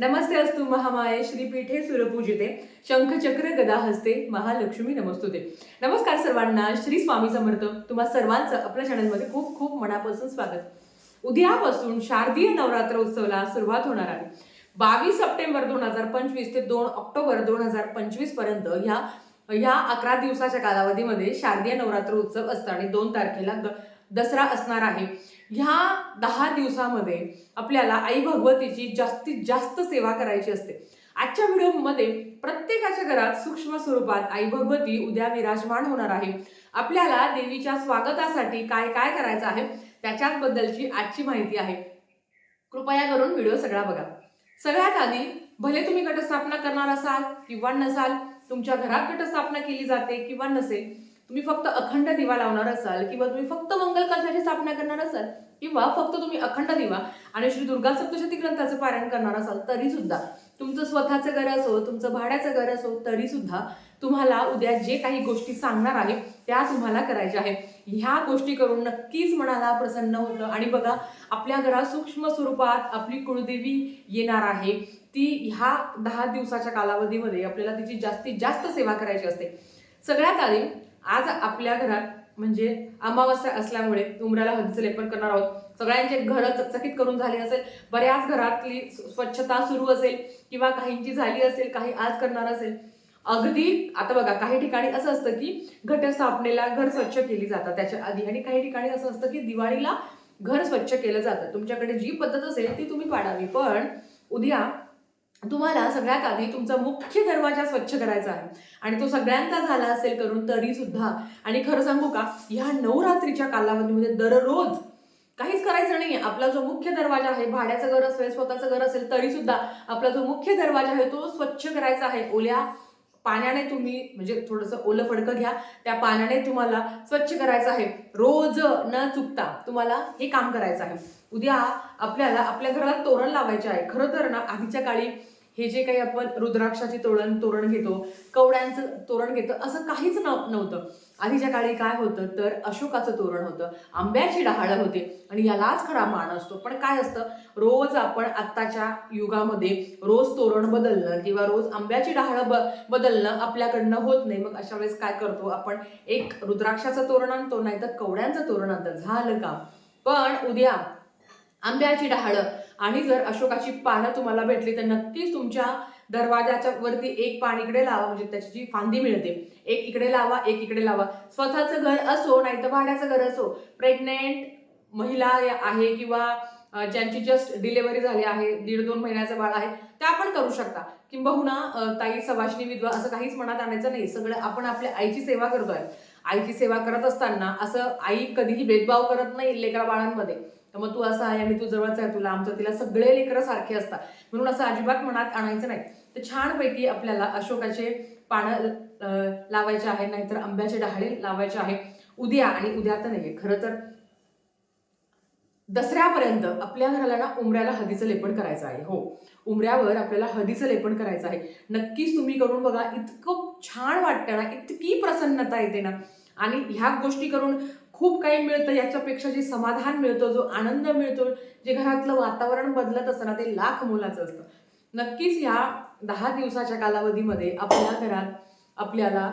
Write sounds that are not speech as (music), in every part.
नमस्ते अस्तु महामाये श्रीपीठे सुरपूजिते शंखचक्र गदा हस्ते महालक्ष्मी नमस्तुते. नमस्कार सर्वांना श्री स्वामी समर्थ. तुम्हा सर्वांचं आपल्या चॅनलमध्ये खूप खूप मनापासून स्वागत. उद्यापासून शारदीय नवरात्र उत्सवाला सुरुवात होणार आहे. बावीस सप्टेंबर दोन हजार पंचवीस ते दोन ऑक्टोबर दोन हजार पंचवीसपर्यंत ह्या ह्या अकरा दिवसाच्या कालावधीमध्ये शारदीय नवरात्र उत्सव असतं आणि दोन तारखेला दसरा असणार आहे. ह्या दहा दिवसामध्ये आपल्याला आई भगवतीची जास्तीत जास्त सेवा करायची असते. आजच्या व्हिडिओमध्ये प्रत्येकाच्या घरात सूक्ष्म स्वरूपात आई भगवती उद्या विराजमान होणार आहे. आपल्याला देवीच्या स्वागतासाठी काय काय करायचं आहे त्याच्याच बद्दलची आजची माहिती आहे. कृपया करून व्हिडिओ सगळा बघा. सगळ्यात आधी भले तुम्ही घटस्थापना करणार असाल किंवा नसाल तुमच्या घरात घटस्थापना केली जाते किंवा नसेल तुम्ही फक्त अखंड दिवा लावणार असाल किंवा तुम्ही फक्त मंगल कलशाची स्थापना करणार असाल किंवा फक्त तुम्ही अखंड दिवा आणि श्री दुर्गा सप्तशती ग्रंथाचं पारायण करणार असाल तरी सुद्धा तुमचं स्वतःचं घर असो तुमचं भाड्याचं घर असो तरी सुद्धा तुम्हाला उद्या जे काही गोष्टी सांगणार आहे त्या तुम्हाला करायच्या आहे ह्या गोष्टी करून नक्कीच मनाला प्रसन्न होतं. आणि बघा आपल्या घरात सूक्ष्म स्वरूपात आपली कुळदेवी येणार आहे. ती ह्या दहा दिवसाच्या कालावधीमध्ये आपल्याला तिची जास्तीत जास्त सेवा करायची असते. सगळ्यात आधी आज आपल्या घरात म्हणजे अमावस्या असल्यामुळे उमऱ्याला हळदीचं लेपन करणार आहोत. सगळ्यांचे घरं चकचकीत करून झाले असेल बऱ्याच घरातली स्वच्छता सुरू असेल किंवा काहींची झाली असेल काही आज करणार असेल. अगदी आता बघा काही ठिकाणी असं असतं की घटस्थापनेला घर स्वच्छ केली जातात. त्याच्या आधी आणि काही ठिकाणी असं असतं की दिवाळीला घर स्वच्छ केलं जातं. तुमच्याकडे जी पद्धत असेल ती तुम्ही पाडावी. पण उद्या तुम्हाला सगळ्यात आधी तुमचा मुख्य दरवाजा स्वच्छ करायचा आहे. आणि तो सगळ्यांचा झाला असेल करून तरी सुद्धा. आणि खरं सांगू का ह्या नवरात्रीच्या कालावधीमध्ये दररोज काहीच करायचं नाही आपला जो मुख्य दरवाजा आहे भाड्याचं घर असेल स्वतःचं घर असेल तरी सुद्धा आपला जो मुख्य दरवाजा आहे तो स्वच्छ करायचा आहे. ओल्या पाण्याने तुम्ही म्हणजे थोडंसं ओलं फडकं घ्या त्या पाण्याने तुम्हाला स्वच्छ करायचं आहे. रोज न चुकता तुम्हाला हे काम करायचं आहे. उद्या आपल्याला आपल्या घराला तोरण लावायचे आहे. खरं तर ना आधीच्या काळी हे जे काही आपण रुद्राक्षाची तोरण तोरण घेतो कवड्यांचं तोरण घेतो असं काहीच न नव्हतं. आधीच्या काळी काय होतं? तर अशोकाचं तोरण होतं. आंब्याची डहाळं होते. आणि यालाच खरा मान असतो. पण काय असतं? रोज आपण आत्ताच्या युगामध्ये रोज तोरण बदलणं किंवा रोज आंब्याची डहाळं ब बदलणं आपल्याकडनं होत नाही. मग अशा वेळेस काय करतो? आपण एक रुद्राक्षाचं तोरण आणतो. नाही तर कवड्यांचं तोरण आणतं. झालं का पण उद्या आंब्याची डहाळं आणि जर अशोकाची पानं तुम्हाला भेटली तर नक्कीच तुमच्या दरवाजाच्या वरती एक पान इकडे लावा म्हणजे त्याची जी फांदी मिळते. एक इकडे लावा एक इकडे लावा. स्वतःचं घर असो नाही तर भाड्याचं घर असो प्रेग्नेंट महिला आहे किंवा ज्यांची जस्ट डिलेव्हरी झाली आहे दीड दोन महिन्याचं बाळ आहे त्या आपण करू शकता. किंबहुना ताई सवाशिनी विधवा असं काहीच मनात आणायचं नाही. सगळं आपण आपल्या आईची सेवा करतोय. आईची सेवा करत असताना असं आई कधीही भेदभाव करत नाही लेकरा बाळांमध्ये. तर मग तू असं आहे आणि तू जवळच आहे तुला आमचं तिला सगळे लेकरं सारखे असतात. म्हणून असं अजिबात मनात आणायचं नाही. तर छानपैकी आपल्याला अशोकाचे पानं लावायचे आहे नाहीतर आंब्याचे डहाळे लावायचे आहे. उद्या आणि उद्या तर नाही खरं तर दसऱ्यापर्यंत आपल्या घराला ना उमऱ्याला हळदीचं लेपन करायचं आहे हो. उमऱ्यावर आपल्याला हळदीचं लेपन करायचं आहे. नक्कीच तुम्ही करून बघा इतकं छान वाटतं ना इतकी प्रसन्नता येते ना. आणि ह्या गोष्टी करून खूप काही मिळतं याच्यापेक्षा जे समाधान मिळतं जो आनंद मिळतो जे घरातलं वातावरण बदलत असतं ना ते लाख मोलाचं असतं. नक्कीच ह्या दहा दिवसाच्या कालावधीमध्ये आपल्या घरात आपल्याला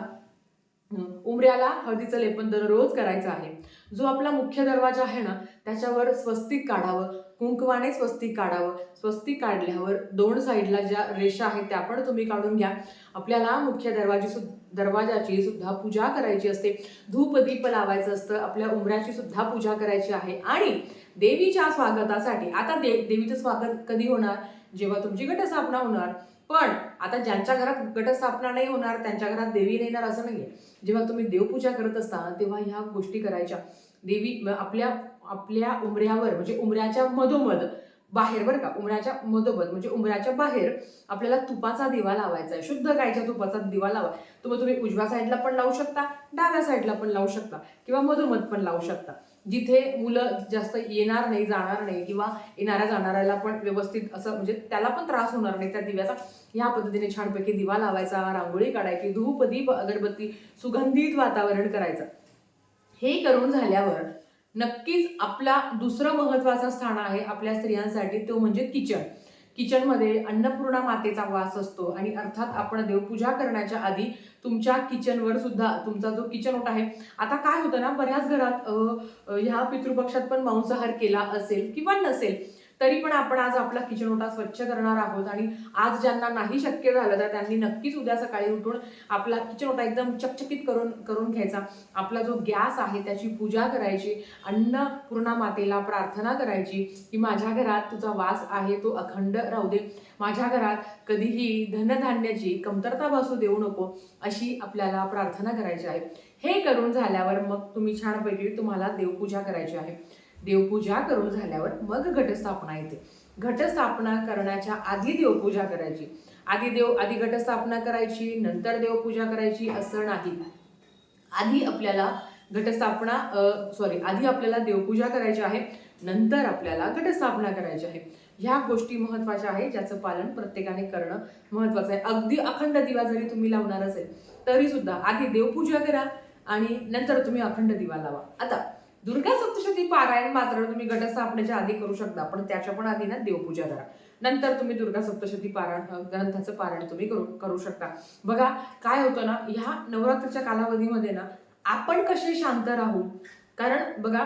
उमऱ्याला हळदीचं लेपन दररोज करायचं आहे. जो आपला मुख्य दरवाजा आहे ना त्याच्यावर स्वस्तिक काढावं कुंकवाने स्वस्तिक काढावं. स्वस्तिक काढल्यावर दोन साईडला ज्या रेषा आहेत त्या पण तुम्ही काढून घ्या. आपल्याला मुख्य दरवाजी सु दरवाजाची सुद्धा पूजा करायची असते. धूपदीप लावायचं असतं आपल्या उमऱ्याची सुद्धा पूजा करायची आहे. आणि देवीच्या स्वागतासाठी आता दे देवीचं स्वागत कधी होणार? जेव्हा तुमची घटस्थापना होणार पण आता ज्यांच्या घरात घटस्थापना नाही होणार त्यांच्या घरात देवी नाही येणार असं नाहीये. जेव्हा तुम्ही देवपूजा करत असता तेव्हा ह्या गोष्टी करायच्या. देवी आपल्या आपल्या उमऱ्यावर म्हणजे उमऱ्याच्या मधोमध बाहेर बरं का उमऱ्याच्या मधोमध म्हणजे उमऱ्याच्या बाहेर आपल्याला तुपाचा दिवा लावायचा आहे शुद्ध गायच्या तुपाचा दिवा लावा. तो मग तुम्ही उजव्या साईडला पण लावू शकता डाव्या साईडला पण लावू शकता किंवा मधोमध पण लावू शकता. जिथे मुलं जास्त येणार नाही जाणार नाही किंवा येणाऱ्या जाणाऱ्याला पण व्यवस्थित असं म्हणजे त्याला पण त्रास होणार नाही त्या दिव्याचा. ह्या पद्धतीने छानपैकी दिवा लावायचा रांगोळी काढायची धूप दीप अगरबत्ती सुगंधित वातावरण करायचं. हे करून झाल्यावर नक्कीच आपला दुसरं महत्वाचं स्थान आहे आपल्या स्त्रियांसाठी तो म्हणजे किचन. किचनमध्ये अन्नपूर्णा मातेचा वास असतो आणि अर्थात आपण देवपूजा करण्याच्या आधी तुमच्या किचनवर सुद्धा तुमचा जो किचन ओटा आहे आता काय होतं ना बऱ्याच घरात ह्या पितृपक्षात पण मांसाहार केला असेल किंवा नसेल तरी पण आपण आज आपला किचन ओटा स्वच्छ करणार आहोत आणि आज ज्यांना नाही शक्य झालं तर त्यांनी नक्कीच उद्या सकाळी उठून आपला किचन ओटा एकदम चकचकीत करून करून घ्यायचा. आपला जो गॅस आहे त्याची पूजा करायची अन्नपूर्णा मातेला प्रार्थना करायची की माझ्या घरात तुझा वास आहे तो अखंड राहू दे. माझ्या घरात कधीही धनधान्याची कमतरता भासू देऊ नको अशी आपल्याला प्रार्थना करायची आहे. हे करून झाल्यावर मग तुम्ही छानपैकी तुम्हाला देवपूजा करायची आहे. देवपूजा करून झाल्यावर मग घटस्थापना येते. घटस्थापना करण्याच्या आधी देवपूजा करायची. आधी देव आधी घटस्थापना करायची नंतर देवपूजा करायची असं नाही. आधी आपल्याला घटस्थापना सॉरी आधी आपल्याला देवपूजा करायची आहे नंतर आपल्याला घटस्थापना करायची आहे. ह्या गोष्टी महत्त्वाच्या आहे ज्याचं पालन प्रत्येकाने करणं महत्वाचं आहे. अगदी अखंड दिवा जरी तुम्ही लावणार असेल तरी सुद्धा आधी देवपूजा करा आणि नंतर तुम्ही अखंड दिवा लावा. आता दुर्गा सप्तशती पारायण मात्र तुम्ही घटस्थापनेच्या आधी करू शकता पण त्याच्या पण आधी ना देवपूजा करा. नंतर तुम्ही दुर्गा सप्तशती पारायण ग्रंथाचं पारायण तुम्ही करू करू शकता. बघा काय होतं ना ह्या नवरात्रीच्या कालावधीमध्ये ना आपण कसे शांत राहू? कारण बघा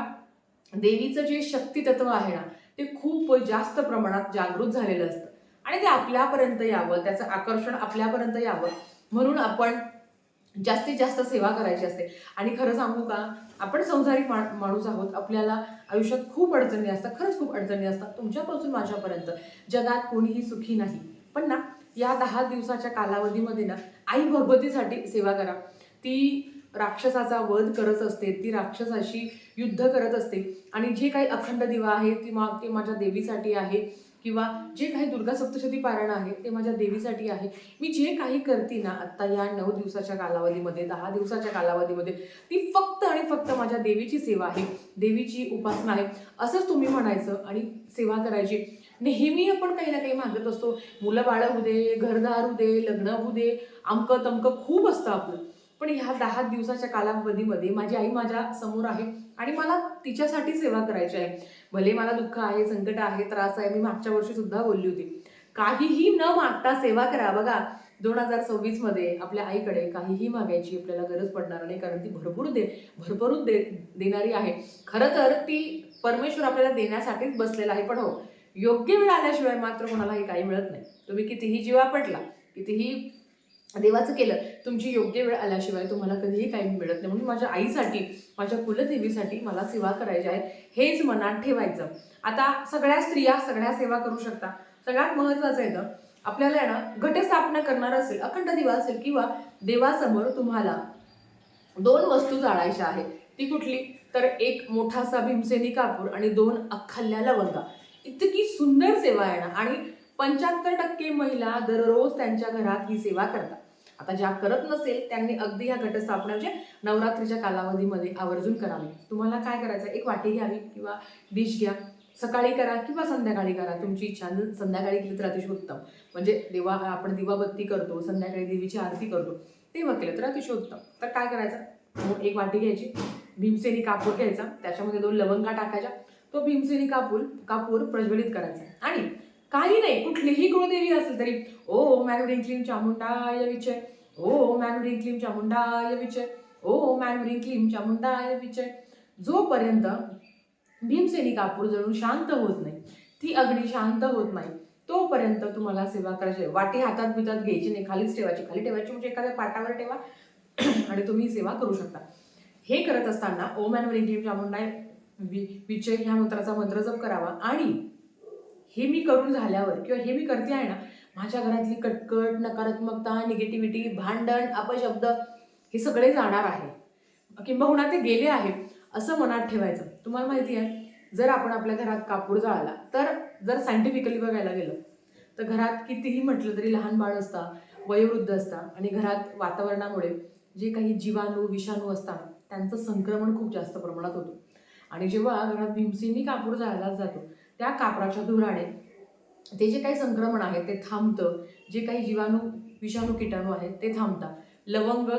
देवीचं जे शक्ती तत्व आहे ना ते खूप जास्त प्रमाणात जागृत झालेलं असतं. आणि ते आपल्यापर्यंत यावं त्याचं आकर्षण आपल्यापर्यंत यावं. म्हणून आपण जास्तीत जास्त सेवा करायची असते. आणि खरं सांगू का आपण संसारिक मा माणूस आहोत आपल्याला आयुष्यात खूप अडचणी असतात खरंच खूप अडचणी असतात तुमच्यापासून माझ्यापर्यंत. जगात कोणीही सुखी नाही. पण ना या दहा दिवसाच्या कालावधीमध्ये ना आई भगवतीसाठी सेवा करा. ती राक्षसाचा वध करत असते ती राक्षसाशी युद्ध करत असते. आणि जे काही अखंड दिवा आहे ती मा ते माझ्या देवीसाठी आहे. किंवा जे काही दुर्गा सप्तशती पारायण आहे ते माझ्या देवीसाठी आहे. मी जे काही करते ना आत्ता या नऊ दिवसाच्या कालावधीमध्ये दहा दिवसाच्या कालावधीमध्ये ती फक्त आणि फक्त माझ्या देवीची सेवा आहे. देवीची उपासना आहे. असंच तुम्ही म्हणायचं आणि सेवा करायची. नेहमी आपण काही ना काही मागत असतो. मुलं बाळं होऊ दे घरदार होऊ दे लग्न होऊ दे अमकं तमकं खूप असतं आपलं. पण ह्या दहा दिवसाच्या कालावधीमध्ये माझी आई माझ्यासमोर आहे. आणि मला तिच्यासाठी सेवा करायची आहे. भले मला दुःख आहे संकट आहे त्रास आहे मी मागच्या वर्षी सुद्धा बोलली होती. काहीही न मागता सेवा करा. बघा दोन हजार सव्वीसमध्ये आपल्या आईकडे काहीही मागायची आपल्याला गरज पडणार नाही कारण ती भरपूर दे भरभरून दे देणारी आहे. खरं तर ती परमेश्वर आपल्याला देण्यासाठीच बसलेला आहे पण हो योग्य वेळ आल्याशिवाय मात्र कोणालाही काही मिळत नाही. तुम्ही कितीही जीवा पडला कितीही देवाचं केलं तुमची योग्य वेळ आल्याशिवाय तुम्हाला कधीही काही मिळत नाही. म्हणून माझ्या आईसाठी माझ्या कुलदेवीसाठी मला सेवा करायची आहे हेच मनात ठेवायचं. आता सगळ्या स्त्रिया सगळ्या सेवा करू शकता. सगळ्यात महत्वाचं आहे ना आपल्याला ना घटस्थापना करणार असेल अखंड दिवा असेल किंवा देवासमोर तुम्हाला दोन वस्तू जाळायच्या आहे ती कुठली? तर एक मोठासा भीमसेनी कापूर आणि दोन अख्खल्ल्या लवंगा. इतकी सुंदर सेवा आहे ना आणि पंच्याहत्तर टक्के महिला दररोज त्यांच्या घरात ही सेवा करतात. आता ज्या करत नसेल त्यांनी अगदी ह्या घटस्थापना म्हणजे नवरात्रीच्या कालावधीमध्ये आवर्जून करावी. तुम्हाला काय करायचं एक वाटी घ्यावी किंवा डिश घ्या. सकाळी करा किंवा संध्याकाळी करा. तुमची इच्छा संध्याकाळी केली तर अतिशय उत्तम. म्हणजे देवा आपण दिवाबत्ती करतो संध्याकाळी देवीची आरती करतो तेव्हा केलं तर अतिशय उत्तम. तर काय करायचं? एक वाटी घ्यायची. भीमसेनी कापूर घ्यायचा. त्याच्यामध्ये दोन लवंगा टाकायच्या. तो भीमसेनी कापूर कापूर प्रज्वलित करायचा. आणि काही नाही कुठलीही कुळदेवी असेल तरी ओ मॅनुडिंग क्लीम चामुंडाय विचय ओ मॅनुडिंग क्लीम चामुंडाय विचय ओ मॅनुडिंग क्लीम चामुंडाय विचय. जोपर्यंत भीमसेनी कापूर जळून शांत होत नाही ती अग्नी शांत होत नाही तोपर्यंत तुम्हाला सेवा करायची वाटी हातात बितात घ्यायची नाही खालीच ठेवायची खाली ठेवायची म्हणजे एखाद्या पाटावर ठेवा (clears throat) आणि तुम्ही सेवा करू शकता. हे करत असताना ओम अँड क्लीम चामुंडाय विचय ह्या मंत्राचा मंत्र जप करावा आणि हे मी करून झाल्यावर किंवा हे मी करते आहे ना माझ्या घरातली कटकट नकारात्मकता निगेटिव्हिटी भांडण अपशब्द हे सगळे जाणार आहे. किंबहुना ते गेले आहे असं मनात ठेवायचं. तुम्हाला माहिती आहे जर आपण आपल्या घरात कापूर जाळला तर जर सायंटिफिकली बघायला गेलं तर घरात कितीही म्हटलं तरी लहान बाळ असता वयोवृद्ध असता आणि घरात वातावरणामुळे जे काही जीवाणू विषाणू असतात त्यांचं संक्रमण खूप जास्त प्रमाणात होतं. आणि जेव्हा घरात भीमसेनी कापूर जाळला जातो त्या कापराच्या धुराने ते जे काही संक्रमण आहे ते थांबतं. जे काही जीवाणू विषाणू किटाणू आहेत ते थांबतात. लवंग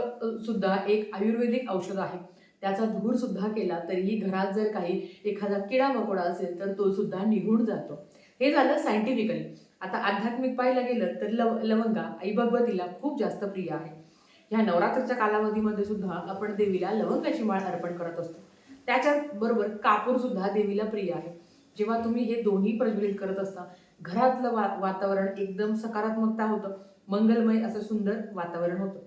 सुद्धा एक आयुर्वेदिक औषध आहे. त्याचा धूर सुद्धा केला तरीही घरात जर काही एखादा किडा मकोडा असेल तर तो सुद्धा निघून जातो. हे झालं सायंटिफिकली आता आध्यात्मिक पाहायला गेलं तर लव लवंगा आई भगवतीला खूप जास्त प्रिय आहे. ह्या नवरात्रीच्या कालावधीमध्ये सुद्धा आपण देवीला लवंगाची माळ अर्पण करत असतो. त्याच्याचबरोबर कापूर सुद्धा देवीला प्रिय आहे. जेव्हा तुम्ही हे दोन्ही प्रज्वलित करत असता घरातलं वा वातावरण एकदम सकारात्मकता होतं मंगलमय असं सुंदर वातावरण होतं.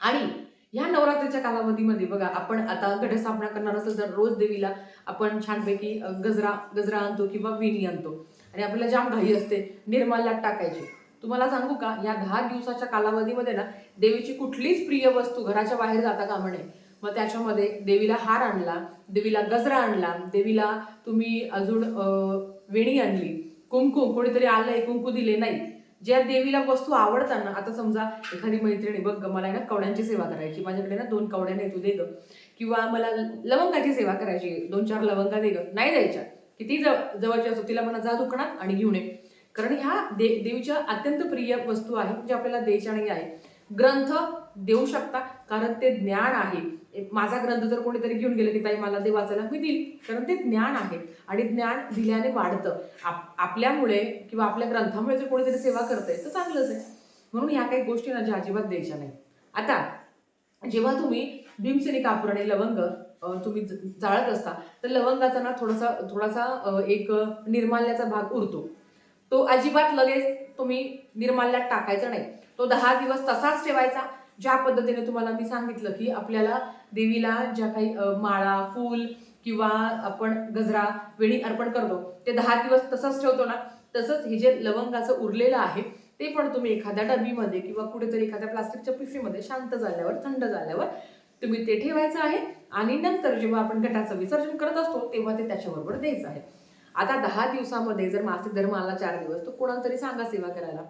आणि ह्या नवरात्रीच्या कालावधीमध्ये बघा आपण आता घटस्थापना करणार असेल तर रोज देवीला आपण छानपैकी गजरा गजरा आणतो किंवा विणी आणतो. आणि आपल्याला जाम घाई असते निर्माल्यात टाकायची. तुम्हाला सांगू का या दहा दिवसाच्या कालावधीमध्ये ना देवीची कुठलीच प्रिय वस्तू घराच्या बाहेर जाता कामा नये. मग त्याच्यामध्ये देवीला हार आणला देवीला गजरा आणला देवीला तुम्ही अजून वेणी आणली. कुंकू कोणीतरी आलंय कुंकू दिले नाही. ज्या देवीला वस्तू आवडतात ना आता समजा एखादी मैत्रिणी बघ ग, मला आहे ना कवड्यांची सेवा करायची. माझ्याकडे ना दोन कवड्या नाही तू दे ग. किंवा मला लवंगाची सेवा करायची दोन चार लवंगा दे ग. नाही द्यायच्या. किती जव जवळची असो तिला म्हणा जा दुकानात आणि घेऊन ये. कारण ह्या दे देवीच्या अत्यंत प्रिय वस्तू आहेत जे आपल्याला द्यायच्या नाही आहे ग्रंथ देऊ शकता कारण ते ज्ञान आहे. एक माझा ग्रंथ जर कोणीतरी घेऊन गेले की ताई मला ते वाचायला मी देईल. कारण ते ज्ञान आहे. आणि ज्ञान दिल्याने वाढतं. आप आपल्यामुळे किंवा आपल्या ग्रंथामुळे जर कोणीतरी सेवा करतंय तर चांगलंच आहे. म्हणून ह्या काही गोष्टी ना ज्या अजिबात द्यायच्या नाही आता जेव्हा तुम्ही भीमसेनी कापूर आणि लवंग तुम्ही जाळत असता तर लवंगाचा ना थोडासा थोडासा एक निर्माल्याचा भाग उरतो. तो अजिबात लगेच तुम्ही निर्माल्यात टाकायचा नाही. तो दहा दिवस तसाच ठेवायचा. ज्या पद्धतीने तुम्हाला मी सांगितलं की आपल्याला देवीला ज्या काही माळा फूल किंवा आपण गजरा वेणी अर्पण करतो ते दहा दिवस तसंच ठेवतो ना तसंच हे जे लवंगाचं उरलेलं आहे ते पण तुम्ही एखाद्या डबीमध्ये किंवा कुठेतरी एखाद्या प्लास्टिकच्या पिशवीमध्ये शांत झाल्यावर थंड झाल्यावर तुम्ही ते ठेवायचं आहे आणि नंतर जेव्हा आपण घटाचं विसर्जन करत असतो तेव्हा ते त्याच्याबरोबर द्यायचं आहे. आता दहा दिवसामध्ये जर मासिक धर्म आला चार दिवस तर कोणाला तरी सांगा सेवा करायला.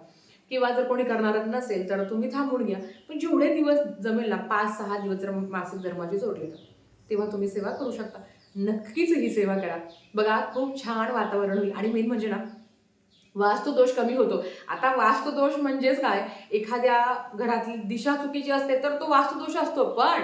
किंवा जर कोणी करणार नसेल तर तुम्ही थांबून घ्या. पण जेवढे दिवस जमेल ना पाच सहा दिवस जर मासिक धर्माची जोडले तर तेव्हा तुम्ही सेवा करू शकता. नक्कीच ही सेवा करा. बघा खूप छान वातावरण होईल. आणि मेन म्हणजे ना वास्तुदोष कमी होतो. आता वास्तुदोष म्हणजेच काय? एखाद्या घरातली दिशा चुकीची असते तर तो वास्तुदोष असतो. पण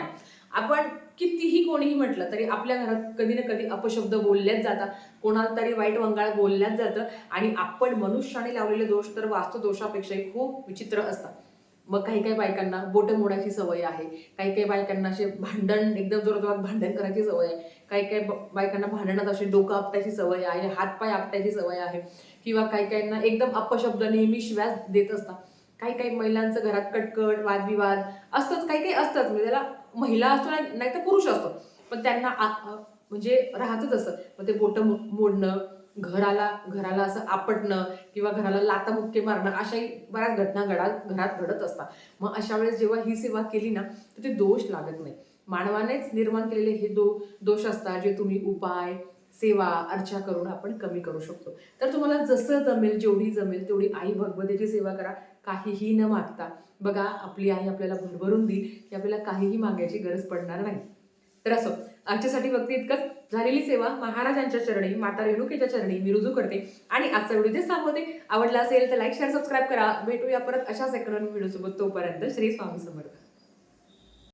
आपण कितीही कोणीही म्हटलं तरी आपल्या घरात कधी ना कधी अपशब्द बोलल्याच जातात. कोणाला तरी वाईट वंगाळ बोलल्याच जातं. आणि आपण मनुष्याने लावलेले दोष तर वास्तुदोषापेक्षाही खूप विचित्र असतात. मग काही काही बायकांना बोटं मोडायची सवय आहे. काही काही बायकांना असे भांडण एकदम जोरजोरात भांडण करायची सवय आहे. काही काही बायकांना भांडणात असे डोकं आपटायची सवय आहे हातपाय आपटायची सवय आहे. किंवा काही काहींना एकदम अपशब्द नेहमी श्वास देत असतात. काही काही महिलांचं घरात कटकट वादविवाद असतंच काही काही असतंच. म्हणजे त्याला महिला असतो नाही तर पुरुष असतो. पण त्यांना आ- म्हणजे राहतच असं. मग ते बोटं मोडणं घराला घराला असं आपटणं किंवा घराला लाता मुक्के मारणं अशाही बऱ्याच घटना घडा घरात घडत असतात. मग अशा वेळेस जेव्हा ही सेवा केली ना तर ते दोष लागत नाही. मानवानेच निर्माण केलेले हे दो दोष असतात जे तुम्ही उपाय सेवा अर्चा करून आपण कमी करू शकतो. तर तुम्हाला जसं जमेल जेवढी जमेल तेवढी आई भगवतीची सेवा करा. काहीही न मागता. बघा आपली आई आपल्याला भरभरून देईल की आपल्याला काहीही मागायची गरज पडणार नाही. तर असो आजच्यासाठी फक्त इतकंच. झालेली सेवा महाराजांच्या चरणी माता रेणुकेच्या चरणी मी रुजू करते. आणि आजचा व्हिडिओ जे थांबवते आवडला असेल तर लाईक शेअर सबस्क्राईब करा. भेटूया परत अशाच एका व्हिडिओसोबत. तोपर्यंत श्री स्वामी समर्थ.